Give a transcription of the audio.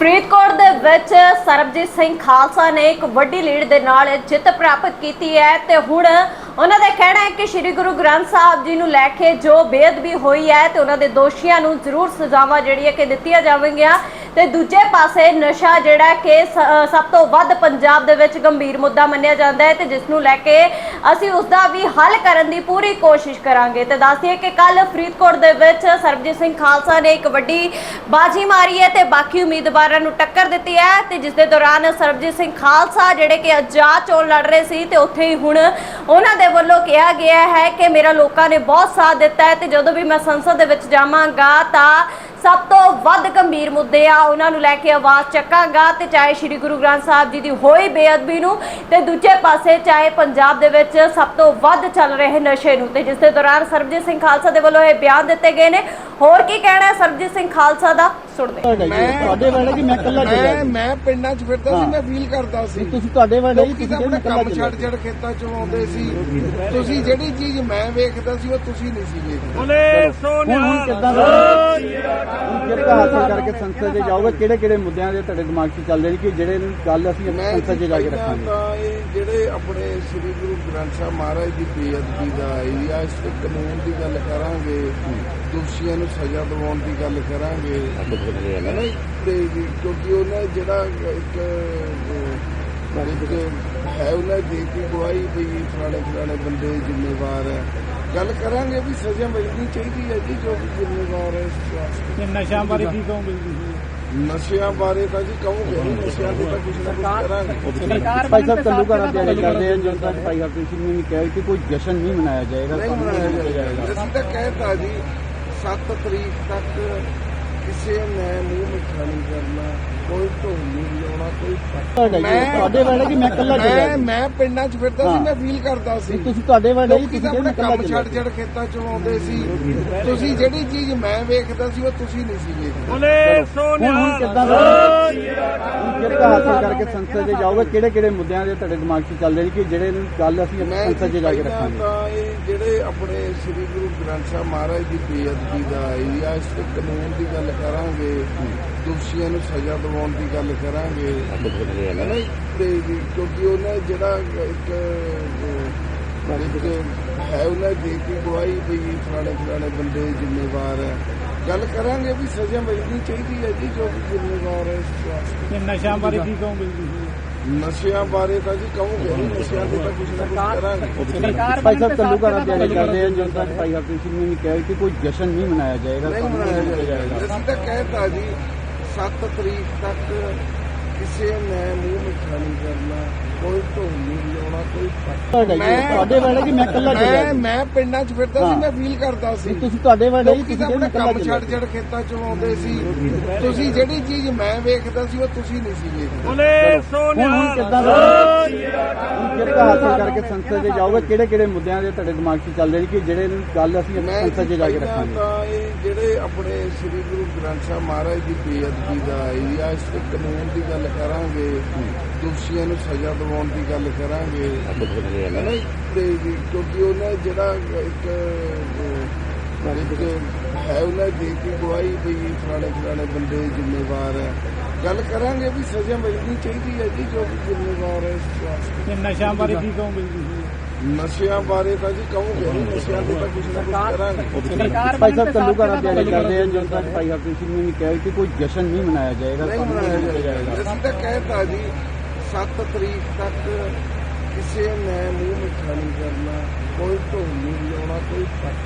ਫਰੀਦਕੋਟ ਦੇ ਵਿੱਚ ਸਰਬਜੀਤ ਸਿੰਘ ਖਾਲਸਾ ਨੇ ਇੱਕ ਵੱਡੀ ਲੀਡ ਦੇ ਨਾਲ ਜਿੱਤ ਪ੍ਰਾਪਤ ਕੀਤੀ ਹੈ ਤੇ ਹੁਣ ਉਹਨਾਂ ਦਾ ਕਹਿਣਾ ਹੈ ਕਿ ਸ੍ਰੀ ਗੁਰੂ ਗ੍ਰੰਥ ਸਾਹਿਬ ਜੀ ਨੂੰ ਲੈ ਕੇ ਜੋ ਬੇਅਦਬੀ ਹੋਈ ਹੈ ਤੇ ਉਹਨਾਂ ਦੇ ਦੋਸ਼ੀਆਂ ਨੂੰ ਜ਼ਰੂਰ ਸਜ਼ਾਵਾਂ ਜਿਹੜੀ ਹੈ ਕਿ ਦਿੱਤੀਆਂ ਜਾਵੇਗੀਆਂ। ਤੇ ਦੂਜੇ ਪਾਸੇ ਨਸ਼ਾ ਜਿਹੜਾ ਕਿ ਸ- ਸਭ ਤੋਂ ਵੱਧ ਪੰਜਾਬ ਦੇ ਵਿੱਚ ਗੰਭੀਰ ਮੁੱਦਾ ਮੰਨਿਆ ਜਾਂਦਾ ਹੈ ਤੇ ਜਿਸ ਨੂੰ ਲੈ ਕੇ ਅਸੀਂ ਉਸ ਦਾ ਵੀ ਹੱਲ ਕਰਨ ਦੀ ਪੂਰੀ ਕੋਸ਼ਿਸ਼ ਕਰਾਂਗੇ ਤੇ ਦੱਸਦੀਏ ਕਿ ਕੱਲ ਫਰੀਦਕੋਟ ਦੇ ਵਿੱਚ ਸਰਬਜੀਤ ਸਿੰਘ ਖਾਲਸਾ ਨੇ ਇੱਕ ਵੱਡੀ ਬਾਜੀ ਮਾਰੀ ਹੈ ਤੇ ਬਾਕੀ ਉਮੀਦਵਾਰਾਂ ਨੂੰ ਟੱਕਰ ਦਿੱਤੀ ਹੈ ਤੇ ਜਿਸ ਦੇ ਦੌਰਾਨ ਸਰਬਜੀਤ ਸਿੰਘ ਖਾਲਸਾ ਜਿਹੜੇ ਕਿ ਆਜ਼ਾਦ ਚੋਣ ਲੜ ਰਹੇ ਸੀ ਤੇ ਉੱਥੇ ਹੀ ਹੁਣ ਉਹਨਾਂ ਦੇ ਵੱਲੋਂ ਕਿਹਾ ਗਿਆ ਹੈ ਕਿ ਮੇਰਾ ਲੋਕਾਂ ਨੇ ਬਹੁਤ ਸਾਥ ਦਿੱਤਾ ਹੈ ਤੇ ਜਦੋਂ ਵੀ ਮੈਂ ਸੰਸਦ ਦੇ ਵਿੱਚ ਜਾਵਾਂਗਾ ਤਾਂ ਸਭ ਤੋਂ ਵੱਧ ਗੰਭੀਰ ਮੁੱਦੇ ਆ ਉਹਨਾਂ ਨੂੰ ਲੈ ਕੇ ਆਵਾਜ਼ ਚੱਕਾਂਗਾ ਤੇ ਚਾਹੇ ਸ੍ਰੀ ਗੁਰੂ ਗ੍ਰੰਥ ਸਾਹਿਬ ਜੀ ਦੀ ਹੋਈ ਬੇਅਦਬੀ ਨੂੰ ਤੇ ਦੂਜੇ ਪਾਸੇ ਚਾਹੇ ਪੰਜਾਬ ਦੇ ਵਿੱਚ ਸਭ ਤੋਂ ਵੱਧ ਚੱਲ ਰਹੇ ਨਸ਼ੇ ਨੂੰ ਤੇ ਜਿਸ ਦੇ ਦੌਰਾਨ ਸਰਬਜੀਤ ਸਿੰਘ ਖਾਲਸਾ ਦੇ ਵੱਲੋਂ ਇਹ ਬਿਆਨ ਦਿੱਤੇ ਗਏ ਨੇ। ਹੋਰ ਕੀ ਕਹਿਣਾ ਹੈ ਸਰਬਜੀਤ ਸਿੰਘ ਖਾਲਸਾ ਦਾ? ਸੁਣਦੇ ਹਾਂ। ਤੁਹਾਡਾ ਵਾਲੇ ਕਿ ਮੈਂ ਇਕੱਲਾ ਚੱਲਿਆ ਮੈਂ ਸੀ? ਮੈਂ ਪਿੰਡਾਂ 'ਚ ਫਿਰਦਾ ਸੀ। ਮੈਂ ਫੀਲ ਕਰਦਾ ਸੀ। ਤੁਸੀਂ ਤੁਹਾਡੇ ਵਾਲੇ ਜੀ ਲੋਕੀ ਤੁਸੀਂ ਤਾਂ ਮੈਂ ਆਪਣੇ ਇਕੱਲਾ ਕੰਮ ਚੱਲਿਆ ਛੱਡ ਛੱਡ ਖੇਤਾਂ 'ਚ ਆਉਂਦੇ ਸੀ। ਤੁਸੀਂ ਜਿਹੜੀ ਚੀਜ਼ ਮੈਂ ਵੇਖਦਾ ਸੀ ਉਹ ਤੁਸੀਂ ਨਹੀਂ ਸੀ ਵੇਖਦੇ। ਹੁਣ ਹੁਣ ਕਿੱਦਾਂ ਦਾ ਕਿਹੜਾ ਹਾਸਲ ਕਰਕੇ ਸੰਸਦ 'ਚ ਜਾਓਗੇ ਕਿਹੜੇ ਕਿਹੜੇ ਮੁੱਦਿਆਂ ਦੇ ਤੁਹਾਡੇ ਦਿਮਾਗ 'ਚ ਚੱਲਦੇ ਨੇ ਕਿ ਜਿਹੜੇ ਨੂੰ ਕੱਲ ਅਸੀਂ ਸੰਸਦ 'ਚ ਜਾ ਕੇ ਰੱਖਾਂਗੇ? ਤਾਂ ਇਹ ਜਿਹੜੇ ਆਪਣੇ ਸ੍ਰੀ ਗੁਰੂ ਗ੍ਰੰਥ ਸਾਹਿਬ ਮਹਾਰਾਜ ਦੀ ਬੇਅਦਬੀ ਦਾ ਜਾਂ ਇਸ ਤੇ ਕਾਨੂੰਨ ਦੀ ਗੱਲ ਕਰਾਂਗੇ ਦੋਸ਼ੀਆਂ ਨੂੰ ਸਜ਼ਾ ਦਿਵਾਉਣ ਦੀ ਗੱਲ ਕਰਾਂਗੇ ਤੇ ਕਿਉਂਕਿ ਉਹਨੇ ਜਿਹੜਾ ਇੱਕ ਅਹ, ਇੱਕ ਹੈ ਉਹਨੇ ਦੇ ਕੇ ਗਵਾਹੀ ਵੀ ਫਲਾਣੇ ਫਲਾਣੇ ਬੰਦੇ ਜ਼ਿੰਮੇਵਾਰ ਹੈ। ਗੱਲ ਕਰਾਂਗੇ ਵੀ ਸਜ਼ਾ ਮਿਲਣੀ ਚਾਹੀਦੀ ਹੈ ਜੀ ਜੋ ਵੀ ਜ਼ਿੰਮੇਵਾਰ ਹੈ ਇਸ ਵਾਸਤੇ ਤੇ ਨਸ਼ਿਆਂ ਬਾਰੇ ਕੀ ਕਹੋਗੇ ਨਸ਼ਿਆਂ ਬਾਰੇ ਤਾਂ ਜੀ ਕਹੋਗੇ ਨਹੀਂ ਨਸ਼ਿਆਂ ਤੇ ਤਾਂ ਕੁਝ ਨਾ ਕੁਝ ਕਰਾਂਗੇ। ਸਰਕਾਰ ਭਾਈ ਸਾਹਿਬ ਕੱਲੂਕਾਰਾ ਤਿਆਰੀ ਕਰਦੇ ਆ ਜਦੋਂ ਤੱਕ ਭਾਈ ਹਰਪ੍ਰੀਤ ਸਿੰਘ ਨੇ ਕਿਹਾ ਕਿ ਕੋਈ ਜਸ਼ਨ ਨਹੀਂ ਮਨਾਇਆ ਜਾਏਗਾ ਨਹੀਂ ਮਨਾਇਆ ਜਾਏਗਾ। ਅਸੀਂ ਤਾਂ ਕਹਿਤਾ ਜੀ 7 ਤਰੀਕ ਤੱਕ ਕਿਸੇ ਨੇ ਮੂੰਹ ਮਿੱਠਾ ਨਹੀਂ ਕਰਨਾ ਕੋਈ ਢੋਲ ਨਹੀਂ ਵਜਾਉਣਾ ਕੋਈ ਪੱਟ- ਤੁਹਾਡਾ ਜੀ ਤੁਹਾਡੇ ਵਾਲੇ ਕਿ ਮੈਂ ਇਕੱਲਾ ਚੱਲਿਆ ਮੈਂ ਸੀ? ਮੈਂ ਪਿੰਡਾਂ 'ਚ ਫਿਰਦਾ ਸੀ ਹਾਂ। ਮੈਂ ਫੀਲ ਕਰਦਾ ਸੀ। ਤੁਸੀਂ ਤੁਹਾਡੇ ਵਾਲੇ ਜੀ ਲੋਕੀ ਤਾਂ ਆਪਣੇ ਕੰਮ ਛੱਡ? ਛੱਡ ਖੇਤਾਂ 'ਚ ਆਉਂਦੇ ਸੀ। ਤੁਸੀਂ ਜਿਹੜੀ ਚੀਜ਼ ਮੈਂ ਵੇਖਦਾ ਸੀ ਉਹ ਤੁਸੀਂ ਨਹੀਂ ਸੀ ਵੇਖਦੇ। ਬੋਲੇ ਹੁਣ ਹੁਣ ਕਿੱਦਾਂ ਦਾ ਹੁਣ ਕਿਹੜਾ ਹਾਸਲ ਕਰਕੇ ਸੰਸਦ 'ਚ ਜਾਓਗੇ? ਕਿਹੜੇ ਕਿਹੜੇ ਮੁੱਦਿਆਂ ਦੇ ਤੁਹਾਡੇ ਦਿਮਾਗ 'ਚ ਚੱਲਦੇ ਨੇ ਕਿ ਜਿਹੜੇ ਨੂੰ ਕੱਲ ਅਸੀਂ ਮੈਂ ਸੰਸਦ 'ਚ ਜਾ ਕੇ ਪਹਿਲਾਂ ਰੱਖਾਂਗੇ? ਤਾਂ ਇਹ ਜਿਹੜੇ ਆਪਣੇ ਸ੍ਰੀ ਗੁਰੂ ਗ੍ਰੰਥ ਸਾਹਿਬ ਮਹਾਰਾਜ ਦੀ ਬੇਅਦਬੀ ਦਾ ਜਾਂ ਇਸ ਤੇ ਕਾਨੂੰਨ ਦੀ ਗੱਲ ਕਰਾਂਗੇ, ਦੋਸ਼ੀਆਂ ਨੂੰ ਸਜ਼ਾ ਦਿਵਾਉਣ ਦੀ ਗੱਲ ਕਰਾਂਗੇ। ਹੈ ਨਾ ਤੇ ਕਿਉਂਕਿ ਉਹਨੇ ਜਿਹੜਾ ਇੱਕ ਇੱਕ ਹੈ ਉਹਨੇ ਦੇ ਕੇ ਗਵਾਹੀ ਵੀ ਫਲਾਣੇ ਫਲਾਣੇ ਬੰਦੇ ਜ਼ਿੰਮੇਵਾਰ ਹੈ। ਗੱਲ ਕਰਾਂਗੇ ਵੀ ਸਜ਼ਾ ਮਿਲਣੀ ਚਾਹੀਦੀ ਹੈ ਜੀ, ਜੋ ਵੀ ਜ਼ਿੰਮੇਵਾਰ ਹੈ ਇਸ ਵਾਸਤੇ। ਤੇ ਨਸ਼ਿਆਂ ਬਾਰੇ ਕੀ ਕਹੋਗੇ ਤੁਸੀਂ? ਨਸ਼ਿਆਂ ਬਾਰੇ ਤਾਂ ਜੀ ਕਹੋਗੇ ਨਹੀਂ ਨਸ਼ਿਆਂ ਤੇ ਤਾਂ ਕੁਝ ਨਾ ਕੁਝ ਕਰਾਂਗੇ। ਸਰਕਾਰ ਭਾਈ ਸਾਹਿਬ ਕੱਲੂਕਾਰਾ ਤਿਆਰੀ ਕਰਦੇ ਆ ਜਦੋਂ ਤੱਕ ਭਾਈ ਹਰਪ੍ਰੀਤ ਸਿੰਘ ਨੇ ਕਿਹਾ ਕਿ ਕੋਈ ਜਸ਼ਨ ਨਹੀਂ ਮਨਾਇਆ ਜਾਏਗਾ ਨਹੀਂ ਮਨਾਇਆ ਜਾਏਗਾ। ਅਸੀਂ ਤਾਂ ਕਹਿਤਾ ਜੀ 7 ਤਰੀਕ ਤੱਕ ਕਿਸੇ ਨੇ ਮੂੰਹ ਮਿੱਠਾ ਨਹੀਂ ਕਰਨਾ। ਕੋਈ ਢੋਲ ਨਹੀਂ ਵਜਾਉਣਾ ਕੋਈ ਪੱਟ- ਤੁਹਾਡਾ ਜੀ ਮੈਂ- ਤੁਹਾਡੇ ਵਾਲੇ ਕਿ ਮੈਂ ਇਕੱਲਾ ਚੱਲਿਆ ਮੈਂ ਸੀ? ਮੈਂ ਪਿੰਡਾਂ 'ਚ ਫਿਰਦਾ ਸੀ ਹਾਂ। ਮੈਂ ਫੀਲ ਕਰਦਾ ਸੀ। ਨਹੀਂ, ਤੁਸੀਂ ਤੁਹਾਡੇ ਵਾਲੇ ਜੀ ਲੋਕੀ ਤੁਸੀਂ ਤਾਂ ਮੈਂ ਆਪਣੇ ਇਕੱਲਾ ਕੰਮ ਚੱਲਿਆ ਛੱਡ ਸੀ? ਛੱਡ ਖੇਤਾਂ 'ਚ ਆਉਂਦੇ ਸੀ। ਤੁਸੀਂ ਜਿਹੜੀ ਚੀਜ਼ ਮੈਂ ਵੇਖਦਾ ਸੀ ਉਹ ਤੁਸੀਂ ਨਹੀਂ ਸੀ ਵੇਖਦੇ। ਬੋਲੇ ਹੁਣ ਹੁਣ ਕਿੱਦਾਂ ਦਾ ਹੁਣ ਕਿਹੜਾ ਹਾਸਲ ਕਰਕੇ ਸੰਸਦ 'ਚ ਜਾਓਗੇ? ਕਿਹੜੇ ਕਿਹੜੇ ਮੁੱਦਿਆਂ ਦੇ ਤੁਹਾਡੇ ਦਿਮਾਗ 'ਚ ਚੱਲਦੇ ਨੇ ਕਿ ਜਿਹੜੇ ਨੂੰ ਕੱਲ ਅਸੀਂ ਮੈਂ ਸੰਸਦ 'ਚ ਜਾ ਕੇ ਪਹਿਲਾਂ ਰੱਖਾਂਗੇ? ਤਾਂ ਇਹ ਜਿਹੜੇ ਆਪਣੇ ਸ੍ਰੀ ਗੁਰੂ ਗ੍ਰੰਥ ਸਾਹਿਬ ਮਹਾਰਾਜ ਦੀ ਬੇਅਦਬੀ ਦਾ ਜਾਂ ਇਸ ਤੇ ਕਾਨੂੰਨ ਦੀ ਗੱਲ ਕਰਾਂਗੇ ਦੋਸ਼ੀਆਂ ਨੂੰ ਸਜ਼ਾ ਦਿਵਾਉਣ ਦੀ ਗੱਲ ਕਰਾਂਗੇ। ਹੈ ਨਾ ਤੇ ਕਿਉਂਕਿ ਉਹਨੇ ਜਿਹੜਾ ਇੱਕ ਇੱਕ ਹੈ ਉਹਨੇ ਦੇ ਕੇ ਗਵਾਹੀ ਵੀ ਫਲਾਣੇ ਫਲਾਣੇ ਬੰਦੇ ਜ਼ਿੰਮੇਵਾਰ ਹੈ। ਗੱਲ ਕਰਾਂਗੇ ਵੀ ਸਜ਼ਾ ਮਿਲਣੀ ਚਾਹੀਦੀ ਹੈ ਜੀ ਜੋ ਵੀ ਜ਼ਿੰਮੇਵਾਰ ਹੈ ਇਸ ਵਾਸਤੇ ਨਸ਼ਿਆਂ ਬਾਰੇ ਕੀ ਕਹੋਗੇ ਤੁਸੀਂ? ਨਸ਼ਿਆਂ ਬਾਰੇ ਤਾਂ ਜੀ ਕਹੋਗੇ ਨਸ਼ਿਆਂ ਤੇ ਤਾਂ ਕੁਝ ਨਾ ਕੁਝ ਕਰਾਂਗੇ। ਸਰਕਾਰ ਭਾਈ ਸਾਹਿਬ ਕੱਲੂਕਾਰਾ ਤਿਆਰੀ ਕਰਦੇ ਆ ਜਦੋਂ ਤੱਕ ਭਾਈ ਹਰਪ੍ਰੀਤ ਸਿੰਘ ਨੇ ਕਿਹਾ ਕਿ ਕੋਈ ਜਸ਼ਨ ਨਹੀਂ ਮਨਾਇਆ ਜਾਏਗਾ ਨਹੀਂ ਮਨਾਇਆ ਜਾਏਗਾ। ਅਸੀਂ ਤਾਂ ਕਹਿਤਾ ਜੀ 7 ਤਰੀਕ ਤੱਕ ਕਿਸੇ ਨੇ ਮੂੰਹ ਮਿੱਠਾ ਨਹੀਂ ਕਰਨਾ, ਕੋਈ ਢੋਲ ਨਹੀਂ ਵਜਾਉਣਾ ਕੋਈ ਪੱਟ-